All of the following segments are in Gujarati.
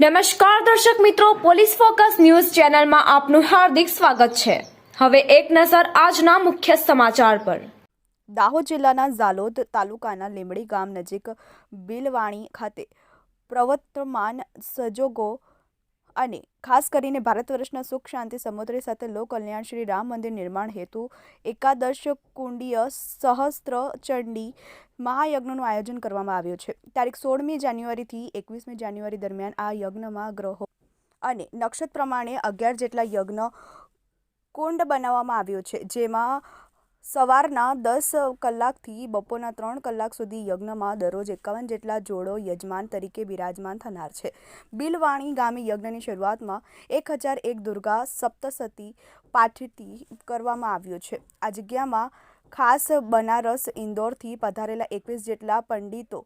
નમસ્કાર દર્શક મિત્રો, પોલીસ ફોકસ ન્યૂઝ ચેનલમાં આપનું હાર્દિક સ્વાગત છે. હવે એક નજર આજના મુખ્ય સમાચાર પર. દાહોદ જિલ્લાના ઝાલોદ તાલુકાના લીંબડી ગામ નજીક બિલવાણી ખાતે પ્રવર્તમાન સંજોગો અને ખાસ કરીને ભારત વર્ષના સુખ, શાંતિ, સમુદ્રી સાથે લોક કલ્યાણ શ્રી રામ મંદિર નિર્માણ હેતુ, એકાદશ કુંડીય સહસ્ત્ર ચંડી મહાયજ્ઞનું આયોજન કરવામાં આવ્યું છે. તારીખ સોળમી જાન્યુઆરીથી એકવીસમી જાન્યુઆરી દરમિયાન આ યજ્ઞમાં ગ્રહો અને નક્ષત્ર પ્રમાણે અગિયાર જેટલા યજ્ઞ કુંડ બનાવવામાં આવ્યો છે, જેમાં સવારના દસ કલાકથી બપોરના ત્રણ કલાક સુધી યજ્ઞમાં દરરોજ એકાવન જેટલા જોડો યજમાન તરીકે બિરાજમાન થનાર છે. બિલવાણી ગામે યજ્ઞની શરૂઆતમાં એક હજાર એક દુર્ગા સપ્તસતી પાઠથી કરવામાં આવ્યો છે. આ જગ્યામાં ખાસ બનારસ ઇન્દોરથી પધારેલા એકવીસ જેટલા પંડિતો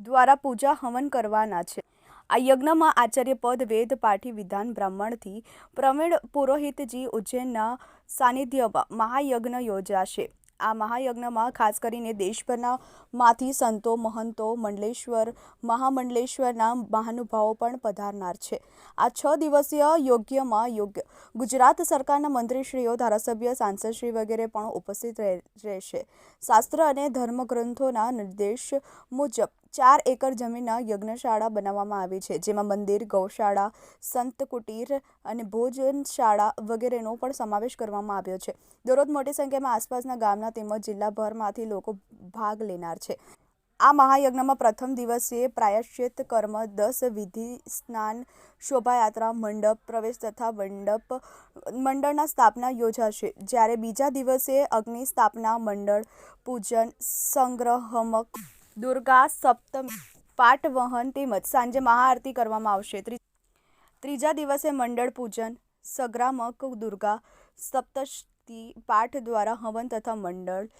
દ્વારા પૂજા હવન કરવાના છે. આ યજ્ઞમાં આચાર્ય પદ, વેદ, પાઠી, વિધાન, બ્રાહ્મણથી પ્રવીણ પુરોહિતજી ઉજ્જૈનના સાનિધ્યમાં મહાયજ્ઞ યોજાશે. આ મહાયજ્ઞમાં ખાસ કરીને દેશભરના માંથી સંતો, મહંતો, મંડલેશ્વર, મહામંડલેશ્વરના મહાનુભાવો પણ પધારનાર છે. આ છ દિવસીય યોગ્યમાં યોગ્ય ગુજરાત સરકારના મંત્રીશ્રીઓ, ધારાસભ્ય, સાંસદશ્રી વગેરે પણ ઉપસ્થિત રહે- રહેશે. શાસ્ત્ર અને ધર્મગ્રંથોના નિર્દેશ મુજબ ચાર એકર જમીનના યજ્ઞશાળા બનાવવામાં આવી છે, જેમાં મંદિર, ગૌશાળા, સંત કુટીર અને ભોજનશાળા વગેરેનો પણ સમાવેશ કરવામાં આવ્યો છે. દરરોજ મોટી સંખ્યામાં આસપાસના ગામના તેમજ જિલ્લાભરમાંથી લોકો ભાગ લેનાર છે. આ મહાયજ્ઞમાં પ્રથમ દિવસે પ્રાયશ્ચિત કર્મ, દસ વિધિ, સ્નાન, શોભાયાત્રા, મંડપ, પ્રવેશ તથા મંડપ, મંડળના સ્થાપના યોજાશે. જ્યારે બીજા દિવસે અગ્નિ સ્થાપના, મંડળ પૂજન, સંગ્રહમક દુર્ગા, સપ્તમી પાઠ વહન તેમજ સાંજે મહાઆરતી કરવામાં આવશે. ત્રીજા દિવસે મંડળ પૂજન, સંગ્રામક દુર્ગા, સપ્તશતી પાઠ દ્વારા હવન તથા મંડળ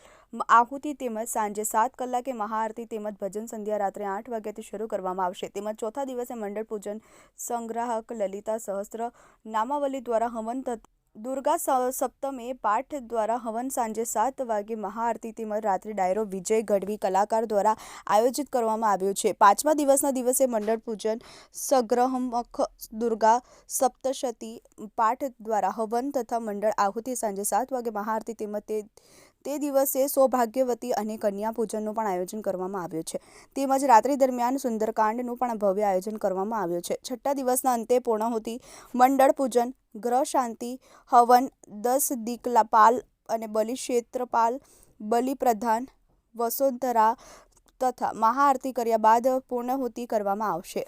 આહુતિ તેમજ સાંજે સાત કલાકે મહાઆરતી તેમજ ભજન સંધ્યા રાત્રે આઠ વાગ્યાથી શરૂ કરવામાં આવશે. તેમજ ચોથા દિવસે મંડળ પૂજન સંગ્રાહક લલિતા સહસ્ત્ર, નામાવલી દ્વારા હવન તથા દુર્ગા સપ્તમે પાઠ દ્વારા હવન સાંજે સાત વાગે મહાઆરતી તેમજ રાત્રે ડાયરો વિજય ગઢવી કલાકાર દ્વારા આયોજિત કરવામાં આવ્યો છે. પાંચમા દિવસના દિવસે મંડળ પૂજન સગ્રહમખ દુર્ગા સપ્તશતી પાઠ દ્વારા હવન તથા મંડળ આહુતિ સાંજે સાત વાગે મહાઆરતી તેમજ તે તે દિવસે સૌભાગ્યવતી અને કન્યા પૂજનનું પણ આયોજન કરવામાં આવ્યું છે. તેમજ રાત્રિ દરમિયાન સુંદરકાંડનું પણ ભવ્ય આયોજન કરવામાં આવ્યું છે. છઠ્ઠા દિવસના અંતે પૂર્ણાહુતિ, મંડળ પૂજન, ગ્રહ શાંતિ, હવન, દસ દીકલાપાલ અને બલિક્ષેત્રપાલ બલિપ્રધાન બલિ પ્રધાન, વસોધરા તથા મહાઆરતી કર્યા બાદ પૂર્ણાહુતિ કરવામાં આવશે.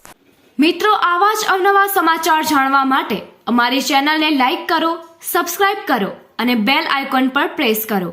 મિત્રો, આવા જ અવનવા સમાચાર જાણવા માટે અમારી ચેનલને લાઈક કરો, સબસ્ક્રાઇબ કરો અને બેલ આઇકોન પર પ્રેસ કરો.